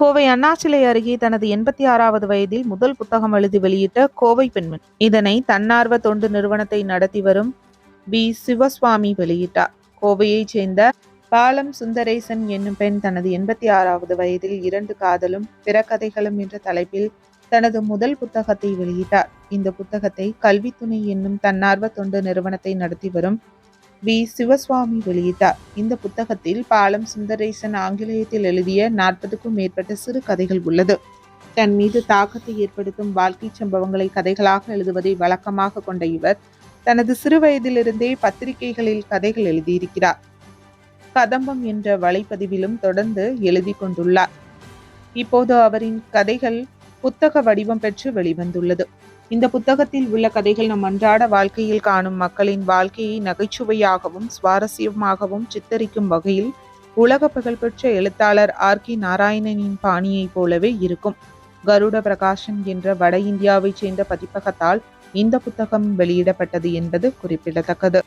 கோவை அண்ணாசிலை அருகே தனது எண்பத்தி ஆறாவது வயதில் முதல் புத்தகம் எழுதி வெளியிட்ட கோவை பெண்மணி. இதனை தன்னார்வ தொண்டு நிறுவனத்தை நடத்தி வரும் பி சிவசுவாமி வெளியிட்டார். கோவையைச் சேர்ந்த பாலம் சுந்தரேசன் என்னும் பெண் தனது எண்பத்தி ஆறாவது வயதில் இரண்டு காதலும் பிற கதைகளும் என்ற தலைப்பில் தனது முதல் புத்தகத்தை வெளியிட்டார். இந்த புத்தகத்தை கல்வித்துணை என்னும் தன்னார்வ தொண்டு நிறுவனத்தை நடத்தி வரும் வி. சிவசுவாமி வெளியிட்டார். இந்த புத்தகத்தில் பாலம் சுந்தரேசன் ஆங்கிலேயத்தில் எழுதிய நாற்பதுக்கும் மேற்பட்ட சிறு கதைகள் உள்ளது. தன் மீது தாக்கத்தை ஏற்படுத்தும் வாழ்க்கை சம்பவங்களை கதைகளாக எழுதுவதை வழக்கமாக கொண்ட இவர் தனது சிறு வயதிலிருந்தே பத்திரிகைகளில் கதைகள் எழுதியிருக்கிறார். கதம்பம் என்ற வலைப்பதிவிலும் தொடர்ந்து எழுதி கொண்டுள்ளார். இப்போது அவரின் கதைகள் புத்தக வடிவம் பெற்று வெளிவந்துள்ளது. இந்த புத்தகத்தில் உள்ள கதைகள் நம் அன்றாட வாழ்க்கையில் காணும் மக்களின் வாழ்க்கையை நகைச்சுவையாகவும் சுவாரஸ்யமாகவும் சித்தரிக்கும் வகையில் உலக புகழ்பெற்ற எழுத்தாளர் ஆர். கே. நாராயணனின் பாணியைப் போலவே இருக்கும். கருட பிரகாஷன் என்ற வட இந்தியாவைச் சேர்ந்த பதிப்பகத்தால் இந்த புத்தகம் வெளியிடப்பட்டது என்பது குறிப்பிடத்தக்கது.